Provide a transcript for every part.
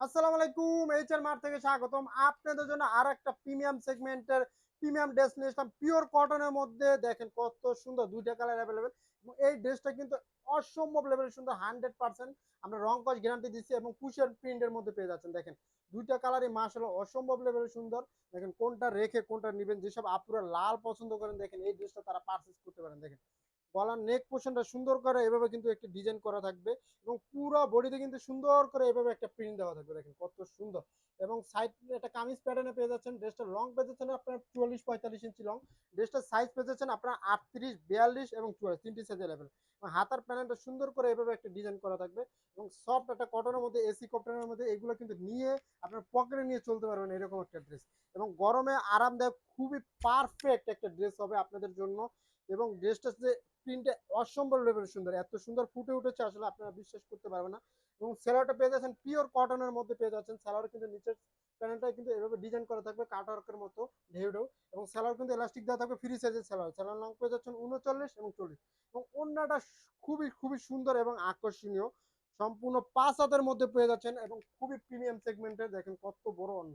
আসসালামু আলাইকুম এইচআর থেকে স্বাগতম। আপনাদের জন্য আর একটা প্রিমিয়াম সেগমেন্টের প্রিমিয়াম ড্রেস নিয়ে এসলাম পিওর কটনের মধ্যে দেখেন কত সুন্দর দুইটা কালার অ্যাভেলেবেল এই ড্রেসটা কিন্তু অসম্ভব লেভেলের সুন্দর হান্ড্রেড পার্সেন্ট আমরা রং গ্যারান্টি দিচ্ছি এবং কুশের প্রিন্টের মধ্যে পেয়ে যাচ্ছেন। দেখেন দুইটা কালারই মাসাল অসম্ভব লেভেলের সুন্দর। দেখেন কোনটা রেখে কোনটা নেবেন, যেসব আপুরা লাল পছন্দ করেন, দেখেন এই ড্রেসটা তারা পারচেস করতে পারেন। দেখেন গলার নেক পোর্শনটা সুন্দর করে এভাবে কিন্তু একটি ডিজাইন করা থাকবে এবং পুরো বডিতে কিন্তু সুন্দর করে এভাবে একটা প্রিন্ট দেওয়া থাকবে। দেখেন কত সুন্দর। এবং সাইড একটা কামিজ প্যাটার্নে পেয়ে যাচ্ছেন। ড্রেসটা লং পেয়ে যাচ্ছেন আপনার চুয়াল্লিশ পঁয়তাল্লিশ ইঞ্চি লং ড্রেসটার সাইজ পেয়ে যাচ্ছেন আপনার আটত্রিশ, বিয়াল্লিশ এবং চুয়াল্লিশ। তিনটি সাইজ অ্যাভেলেবেল এবং হাতার প্যানেলটা সুন্দর করে এভাবে একটা ডিজাইন করা থাকবে। এবং সফট একটা কটনের মধ্যে এসি কটনের মধ্যে এগুলো কিন্তু নিয়ে আপনার পকেটে নিয়ে চলতে পারবেন এরকম একটা ড্রেস এবং গরমে আরামদায়ক, খুবই পারফেক্ট একটা ড্রেস হবে আপনাদের জন্য। এবং ড্রেসটা যে প্রিন্টে অসম্ভব লেভেল সুন্দর। এত সুন্দর ফুটে উঠেছে, আসলে আপনারা বিশ্বাস করতে পারবেন না। এবং স্যালোয়ারটা পেয়ে যাচ্ছেন পিওর কটনের মধ্যে পেয়ে যাচ্ছেন। স্যালোয়ার কিন্তু নিচের প্যানেলটা কিন্তু এভাবে ডিজাইন করা থাকবে কাটওয়ার্কের মতো, ঢেউ ঢেউ। এবং স্যালোয়ার কিন্তু এলাস্টিক দেওয়া থাকবে ফ্রি সাইজের স্যালোয়ার স্যালোয়ার লং পেয়ে যাচ্ছেন উনচল্লিশ এবং চল্লিশ। এবং অন্যটা খুবই খুবই সুন্দর এবং আকর্ষণীয়। সম্পূর্ণ পাঁচ হাতের মধ্যে পেয়ে যাচ্ছেন এবং খুবই প্রিমিয়াম সেগমেন্টের দেখেন কত বড় অন্য।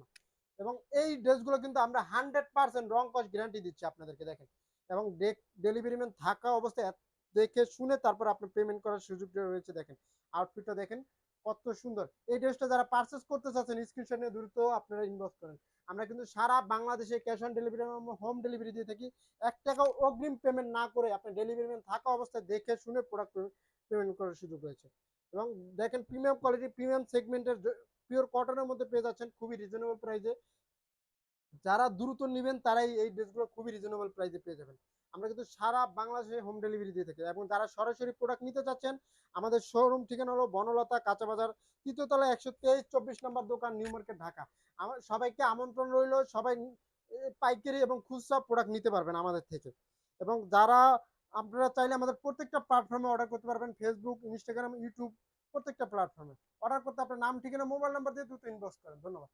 এবং এই ড্রেসগুলো কিন্তু আমরা হান্ড্রেড পার্সেন্ট রং কস্ট গ্যারান্টি দিচ্ছি আপনাদেরকে, দেখেন। এবং ডেলিভারি ম্যান থাকা অবস্থায় দেখে শুনে তারপর আপনি পেমেন্ট করার সুযোগটা রয়েছে দেখেন। আউটফিটটা দেখেন, কত সুন্দর। এই ড্রেসটা যারা পারচেস করতে চাচ্ছেন স্ক্রিনশট নিয়ে দ্রুত আপনারা ইনবক্স করেন। আমরা কিন্তু সারা বাংলাদেশে cash on delivery home delivery দিয়ে থাকি। এক টাকাও অগ্রিম পেমেন্ট না করে আপনার ডেলিভারি ম্যান থাকা অবস্থায় দেখে শুনে প্রোডাক্ট পেমেন্ট করার সুযোগ রয়েছে। এবং দেখেন প্রিমিয়াম কোয়ালিটি প্রিমিয়াম সেগমেন্টের পিওর কটনের মধ্যে পেয়ে যাচ্ছেন খুবই রিজনেবল প্রাইসে যারা দ্রুত নেবেন তারাই এই ড্রেসগুলো খুবই রিজনেবল প্রাইসে পেয়ে যাবেন। আমরা কিন্তু সারা বাংলাদেশে হোম ডেলিভারি দিয়ে থাকি এবং যারা সরাসরি প্রোডাক্ট নিতে চাচ্ছেন, আমাদের শোরুম ঠিকানা হলো বনলতা কাঁচা বাজার তৃতীয়তলা একশো তেইশ চব্বিশ নম্বর দোকান নিউ মার্কেট ঢাকা। আমার সবাইকে আমন্ত্রণ রইল, সবাই পাইকারি এবং খুচরা প্রোডাক্ট নিতে পারবেন আমাদের থেকে। এবং যারা আপনারা চাইলে আমাদের প্রত্যেকটা প্ল্যাটফর্মে অর্ডার করতে পারবেন ফেসবুক ইনস্টাগ্রাম ইউটিউব প্রত্যেকটা প্ল্যাটফর্মে অর্ডার করতে আপনার নাম, ঠিকানা মোবাইল নাম্বার দিয়ে দ্রুত ইনবক্স করেন। ধন্যবাদ।